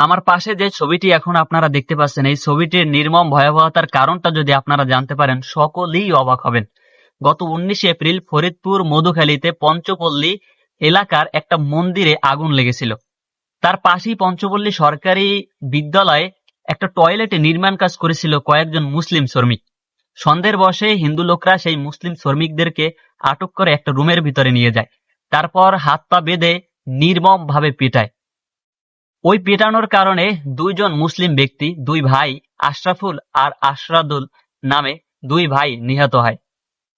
আমার পাশে যে ছবিটি এখন আপনারা দেখতে পাচ্ছেন, এই ছবিটির নির্মম ভয়াবহতার কারণটা যদি আপনারা জানতে পারেন, সকলেই অবাক হবেন। গত উনিশে এপ্রিল ফরিদপুর মধুখালীতে পঞ্চপল্লী এলাকার একটা মন্দিরে আগুন লেগেছিল। তার পাশেই পঞ্চপল্লী সরকারি বিদ্যালয়ে একটা টয়লেটে নির্মাণ কাজ করেছিল কয়েকজন মুসলিম শ্রমিক। সন্ধ্যের বসে হিন্দু লোকরা সেই মুসলিম শ্রমিকদেরকে আটক করে একটা রুমের ভিতরে নিয়ে যায়। তারপর হাত পা বেঁধে নির্মম ভাবে পেটায়। ওই পেটানোর কারণে দুইজন মুসলিম ব্যক্তি, দুই ভাই, আশরাফুল আর আশরাদুল নামে দুই ভাই নিহত হয়।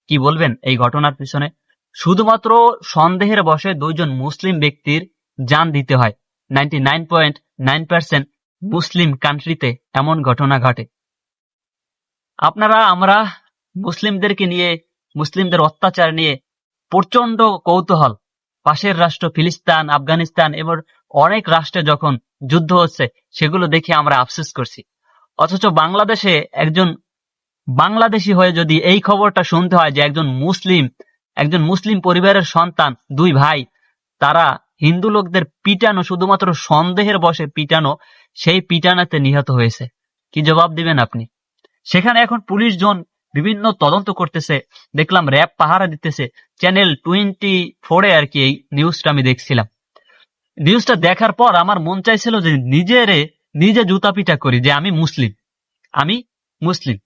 কি বলবেন এই ঘটনার পিছনে? শুধুমাত্র সন্দেহের বসে দুইজন মুসলিম ব্যক্তির জান দিতে হয়। Ninety nine point nine percent Muslim কান্ট্রিতে এমন ঘটনা ঘটে। আপনারা, আমরা মুসলিমদেরকে নিয়ে, মুসলিমদের অত্যাচার নিয়ে প্রচণ্ড কৌতূহল। পাশের রাষ্ট্র ফিলিস্তান, আফগানিস্তান এবং অনেক রাষ্ট্রে যখন যুদ্ধ হচ্ছে, সেগুলো দেখে আমরা আফসোস করছি। অথচ বাংলাদেশে একজন বাংলাদেশি হয়ে যদি এই খবরটা শুনতে হয় যে একজন মুসলিম একজন মুসলিম পরিবারের সন্তান, দুই ভাই, তারা হিন্দু লোকদের পিটানো, শুধুমাত্র সন্দেহের বসে পিটানো, সেই পিটানাতে নিহত হয়েছে। কি জবাব দিবেন আপনি? সেখানে এখন পুলিশ জন বিভিন্ন তদন্ত করতেছে। দেখলাম র্যাব পাহারা দিতেছে। চ্যানেল টোয়েন্টি ফোরে আর কি এই নিউজটা আমি দেখছিলাম। নিউজটা দেখার পর আমার মন চাইছিল যে নিজেরে, নিজে জুতা পিটা করি যে আমি মুসলিম। আমি মুসলিম।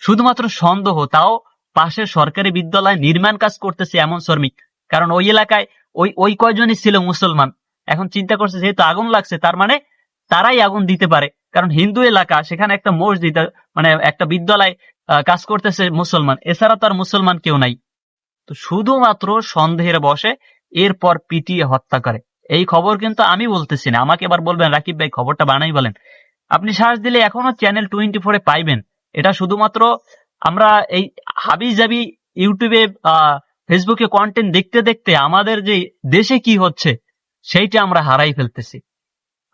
শুধুমাত্র সন্দেহ, তাও পাশের সরকারি বিদ্যালয় নির্মাণ কাজ করতেছে এমন শ্রমিক। কারণ ওই এলাকায় ওই ওই কয়জনই ছিল মুসলমান। এখন চিন্তা করছে যেহেতু আগুন লাগছে, তার মানে তারাই আগুন দিতে পারে। কারণ হিন্দু এলাকা, সেখানে একটা মসজিদ মানে একটা বিদ্যালয় কাজ করতেছে মুসলমান। এছাড়া তো আর মুসলমান কেউ নাই। তো শুধুমাত্র সন্দেহের বসে এরপর পিটিয়ে হত্যা করে। এই খবর কিন্তু আমি বলতেছি না। আমাকে এবার বলবেন, রাকিব ভাই, খবরটা বানাই বলেন। আপনি সার্চ দিলে এখনও চ্যানেল টোয়েন্টি ফোরে পাইবেন। এটা শুধুমাত্র আমরা এই হাবি জাবি ইউটিউবে ফেসবুকে কন্টেন্ট দেখতে দেখতে আমাদের যে দেশে কি হচ্ছে, সেইটা আমরা হারাই ফেলতেছি।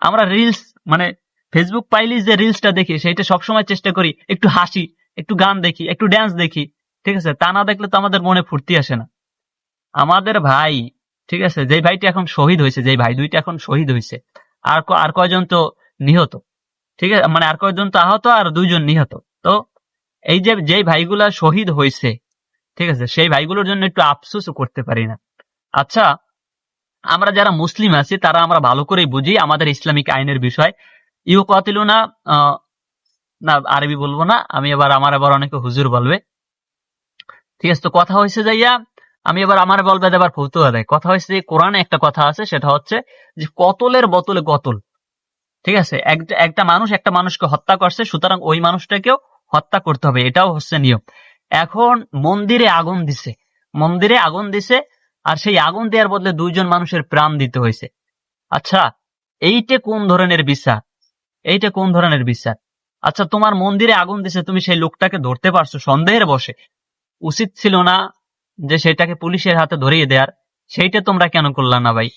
আমরা রিলস মানে ফেসবুক পাইলি যে রিলসটা দেখি, সেইটা সবসময় চেষ্টা করি একটু হাসি একটু গান দেখি একটু ড্যান্স দেখি ঠিক আছে? তা না দেখলে তো আমাদের মনে ফুর্তি আসে না। আমাদের ভাই ঠিক আছে? যে ভাইটি এখন শহীদ হয়েছে যে ভাই দুইটা এখন শহীদ হয়েছে আর আর কয়জন তো নিহত ঠিক আছে? মানে আর কয়জন তো আহত আর দুইজন নিহত। তো এই যে যে ভাইগুলা শহীদ হয়েছে ঠিক আছে? সেই ভাইগুলোর জন্য একটু আফসোসও করতে পারি না। আচ্ছা আমরা যারা মুসলিম আছি তারা আমরা ভালো করেই বুঝি আমাদের ইসলামিক আইনের বিষয়। ইউ কাতিলুনা আহ, না, আরবি বলব না, আমি এবার আমার আবার অনেকে হুজুর বলবে। ঠিক আছে, তো কথা হয়েছে যাইয়া আমি এবার আমার বলবে এবার ফতুয়া দেয়। কথা হয়েছে যে কোরআনে একটা কথা আছে, সেটা হচ্ছে যে কতলের বোতলে কতল। ঠিক আছে একটা মানুষ একটা মানুষকে হত্যা করছে, সুতরাং ওই মানুষটাকেও হত্যা করতে হবে, এটাও হচ্ছে নিয়ম। এখন মন্দিরে আগুন দিছে, মন্দিরে আগুন দিছে, আর সেই আগুন দেওয়ার বদলে দুইজন মানুষের প্রাণ দিতে হয়েছে। আচ্ছা এইটা কোন ধরনের বিচার? এইটা কোন ধরনের বিচার? আচ্ছা তোমার মন্দিরে আগুন দিছে, তুমি সেই লোকটাকে ধরতে পারছ? সন্দেহের বসে উচিত ছিল না যে সেটাকে পুলিশের হাতে ধরিয়ে দেয়ার। সেইটা তোমরা কেন করলা না ভাই?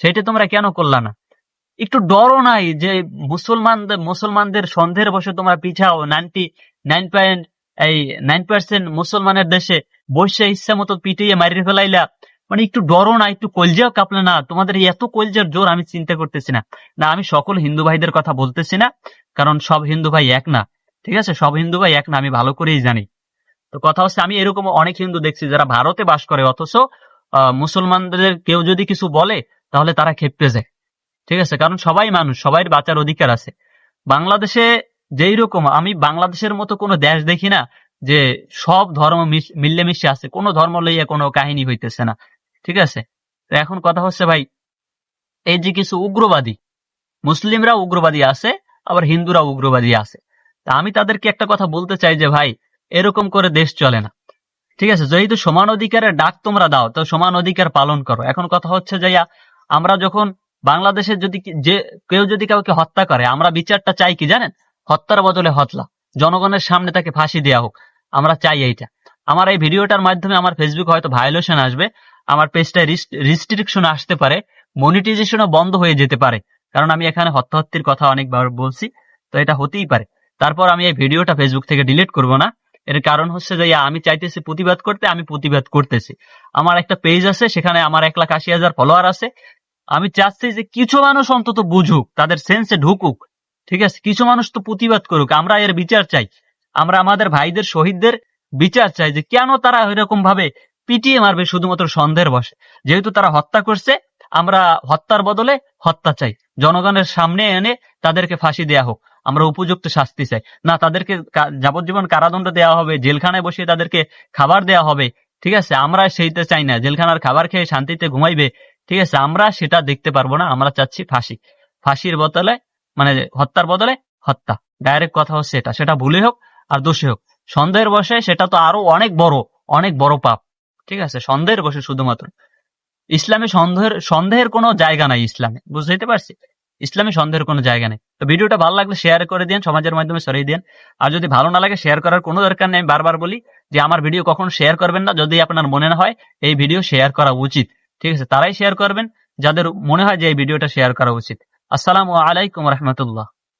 সেইটা তোমরা কেন করলা না? একটু ডরও নাই যে মুসলমানদের মুসলমানদের সন্দেহের বসে তোমরা পিছাও। নাইনটি, নাইন পয়েন্ট, এই নাইন পার্সেন্ট মুসলমানের দেশে বসে ইচ্ছা মতো পিটিয়ে মারিয়ে ফেলাইলা। মানে একটু ডরও না, একটু কলজাও কাঁপলে না। তোমাদের এত কলজার জোর আমি চিন্তা করতেছি না। না, আমি সকল হিন্দু ভাইদের কথা বলতেছি না। কারণ সব হিন্দু ভাই এক না। ঠিক আছে? সব হিন্দু ভাই এক না, আমি ভালো করেই জানি। তো কথা হচ্ছে, আমি এরকম অনেক হিন্দু দেখছি যারা ভারতে বাস করে, অথচ মুসলমানদের কেউ যদি কিছু বলে, তাহলে তারা খেপে যায়। ঠিক আছে? কারণ সবাই মানুষ সবাই বাঁচার অধিকার আছে। বাংলাদেশে যেই রকম, আমি বাংলাদেশের মতো কোনো দেশ দেখি না, যে সব ধর্ম মিশ- মিলেমিশে আছে, কোনো ধর্ম লইয়া কোনো কাহিনী হইতেছে না। ঠিক আছে? তো এখন কথা হচ্ছে ভাই, এই যে কিছু উগ্রবাদী, মুসলিমরা উগ্রবাদী আছে আবার হিন্দুরা উগ্রবাদী আছে। তা আমি তাদেরকে একটা কথা বলতে চাই যে, ভাই, এরকম করে দেশ চলে না। ঠিক আছে? যেহেতু সমান অধিকারের ডাক তোমরা দাও, তো সমান অধিকার পালন করো। এখন কথা হচ্ছে যাইয়া আমরা যখন বাংলাদেশের যদি যে কেউ যদি কাউকে হত্যা করে, আমরা বিচারটা চাই কি জানেন? হত্যার বদলে হতলা। জনগণের সামনে তাকে ফাঁসি দেওয়া হোক। আমরা চাই এইটা। আমার এই ভিডিওটার মাধ্যমে আমার ফেসবুক হয়তো ভায়োলেশন আসবে। আমার পেজটায় রিস্ট্রিকশন আসতে পারে। মনিটাইজেশনও বন্ধ হয়ে যেতে পারে। কারণ আমি এখানে হত্যা হত্যার কথা অনেকবার বলছি, তো এটা হতেই পারে। তারপর আমি এই ভিডিওটা ফেসবুক থেকে ডিলিট করব না। এর কারণ হচ্ছে যে আমি চাইতেছি প্রতিবাদ করতে, আমি প্রতিবাদ করতেছি। আমার একটা পেজ আছে, সেখানে আমার এক লাখ আশি হাজার ফলোয়ার আছে। আমি চাচ্ছি যে, কিছু মানুষ অন্তত বুঝুক, তাদের সেন্সে ঢুকুক। ঠিক আছে? কিছু মানুষ তো প্রতিবাদ করুক, আমরা এর বিচার চাই। আমরা আমাদের ভাইদের, শহীদদের বিচার চাই যে, কেন তারা এরকম ভাবে পিটিয়ে মারবে, শুধুমাত্র সন্দেহের বসে যেহেতু তারা হত্যা করছে আমরা হত্যার বদলে হত্যা চাই। জনগণের সামনে এনে তাদেরকে ফাঁসি দেয়া হোক। আমরা উপযুক্ত শাস্তি চাই। না, তাদেরকে যাবজ্জীবন কারাদণ্ড দেওয়া হবে, জেলখানায় বসিয়ে তাদেরকে খাবার দেওয়া হবে, ঠিক আছে? আমরা সেইটা চাই না। জেলখানার খাবার খেয়ে শান্তিতে ঘুমাইবে, ঠিক আছে? আমরা সেটা দেখতে পারব না। আমরা চাচ্ছি ফাঁসি। ফাঁসির বদলে মানে হত্যার বদলে হত্যা। ডাইরেক্ট কথা হচ্ছে এটা। সেটা ভুলে হোক আর দোষে হোক। সন্দেহের বসে সেটা তো আরও অনেক বড় অনেক বড় পাপ, ঠিক আছে? সন্দেহের বসে শুধুমাত্র। ইসলামে সন্দেহের সন্দেহের কোনো জায়গা নাই ইসলামে, বুঝতে পারছি? ইসলামে সন্দেহের কোনো জায়গা নেই। তো ভিডিওটা ভালো লাগলে শেয়ার করে দিন সমাজের মাধ্যমে ছড়িয়ে দিন আর যদি ভালো না লাগে শেয়ার করার কোনো দরকার নেই, আমি বারবার বলি যে আমার ভিডিও কখন শেয়ার করবেন না, যদি আপনার মনে না হয়, এই ভিডিও শেয়ার করা উচিত। ঠিক আছে? তারাই শেয়ার করবেন, যাদের মনে হয় যে এই ভিডিওটা শেয়ার করা উচিত। আসসালামু আলাইকুম রহমতুল্লাহ।